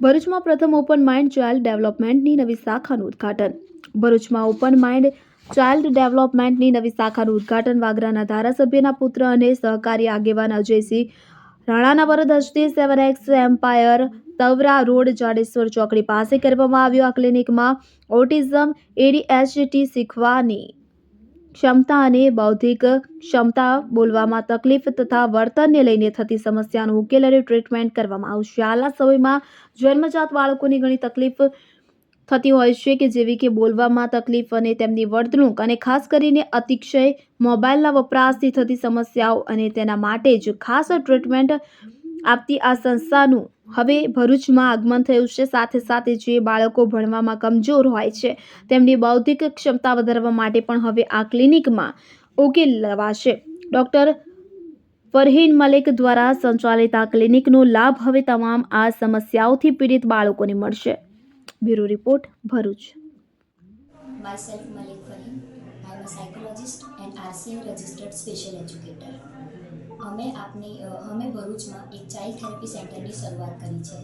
ભરૂચમાં પ્રથમ open mind child ડેવલપમેન્ટની નવી શાખાનું ઉદ્ઘાટન. ભરૂચમાં ઓપન માઇન્ડ ચાઇલ્ડ ડેવલપમેન્ટની નવી શાખાનું ઉદ્ઘાટન વાગરાના ધારાસભ્યના પુત્ર અને સહકારી આગેવાન અજયસિંહ રાણાના વરદ હસ્તે seven X empire Tavra road, Jadeshwar ચોકડી પાસે કરવામાં આવ્યો આ ક્લિનિકમાં ઓટિઝમ, એડીએચટી શીખવાની ક્ષમતા અને બૌદ્ધિક ક્ષમતા બોલવામાં તકલીફ તથા વર્તનને લઈને થતી સમસ્યાનો ઉકેલ અને ટ્રીટમેન્ટ કરવામાં આવશે. હાલના સમયમાં જન્મજાત બાળકોની ઘણી તકલીફ થતી હોય છે કે જેવી કે બોલવામાં તકલીફ અને તેમની વર્તણૂક અને ખાસ કરીને અતિશય મોબાઈલના વપરાશથી થતી સમસ્યાઓ અને તેના માટે જ ખાસ ટ્રીટમેન્ટ આપતી આ સંસ્થાનું હવે ભરૂચમાં આગમન થયું છે. સાથે સાથે જે બાળકો ભણવામાં કમજોર હોય છે, તેમની બૌદ્ધિક ક્ષમતા વધારવા માટે પણ હવે આ ક્લિનિકમાં ઉકેલ લવાશે. ડૉક્ટર ફરહીન મલિક દ્વારા સંચાલિત આ ક્લિનિકનો લાભ હવે તમામ આ સમસ્યાઓથી પીડિત બાળકોને મળશે. Bureau report Bharuch. Myself am a psychologist and RCA registered special educator. અમે આપની અમે ભરૂચમાં એક ચાઇલ્ડ થેરેપી સેન્ટરની શરૂઆત કરી છે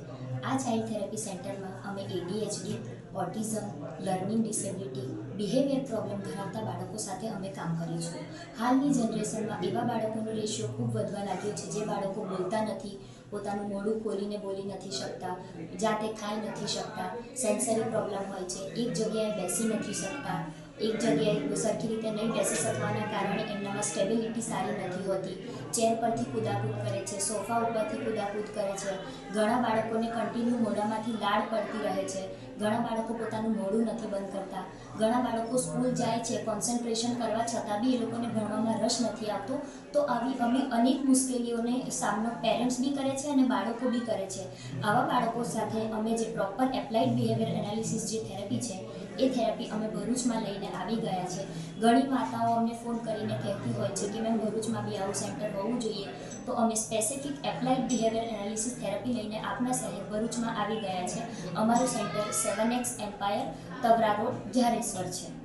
આ ચાઇલ્ડ થેરેપી સેન્ટરમાં અમે ADHD autism learning disability behaviour problem ધરાવતા બાળકો સાથે અમે કામ કરીશું હાલની જનરેશનમાં એવા બાળકોનો રેશિયો ખૂબ વધવા લાગ્યો છે, જે બાળકો બોલતા નથી, પોતાનું મોઢું ખોલીને બોલી નથી શકતા, જાતે ખાઈ નથી શકતા સેન્સરી પ્રોબ્લેમ હોય છે, એક જગ્યાએ બેસી નથી શકતા એક જગ્યાએ સરખી રીતે નહીં બેસી શકવાના કારણે એમનામાં સ્ટેબિલિટી સારી નથી હોતી. ચેર પરથી કુદાકૂદ કરે છે, સોફા ઉપરથી કુદાકૂદ કરે છે. ઘણા બાળકોને કન્ટિન્યુ મોઢામાંથી લાળ પડતી રહે છે. ઘણા બાળકો પોતાનું મોઢું નથી બંધ કરતા. ઘણા બાળકો સ્કૂલ જાય છે કોન્સન્ટ્રેશન કરવા છતાં બી એ લોકોને ભણવામાં રસ નથી આવતો. તો આવી અમે અનેક મુશ્કેલીઓને સામનો પેરેન્ટ્સ બી કરે છે અને બાળકો બી કરે છે. આવા બાળકો સાથે અમે જે પ્રોપર એપ્લાઇડ બિહેવિયર એનાલિસિસ જે થેરેપી છે એ થેરપી અમે ભરૂચમાં લઈને આવી ગયા છે. ઘણી માતાઓ અમને ફોન કરીને કહેતી હોય છે કે મેમ, ભરૂચમાં બી આવું સેન્ટર હોવું જોઈએ. તો અમે specific applied behaviour analysis therapy લઈને આપના શહેર ભરૂચમાં આવી ગયા છે. અમારું centre seven X empire Tavra road, Jadeshwar છે.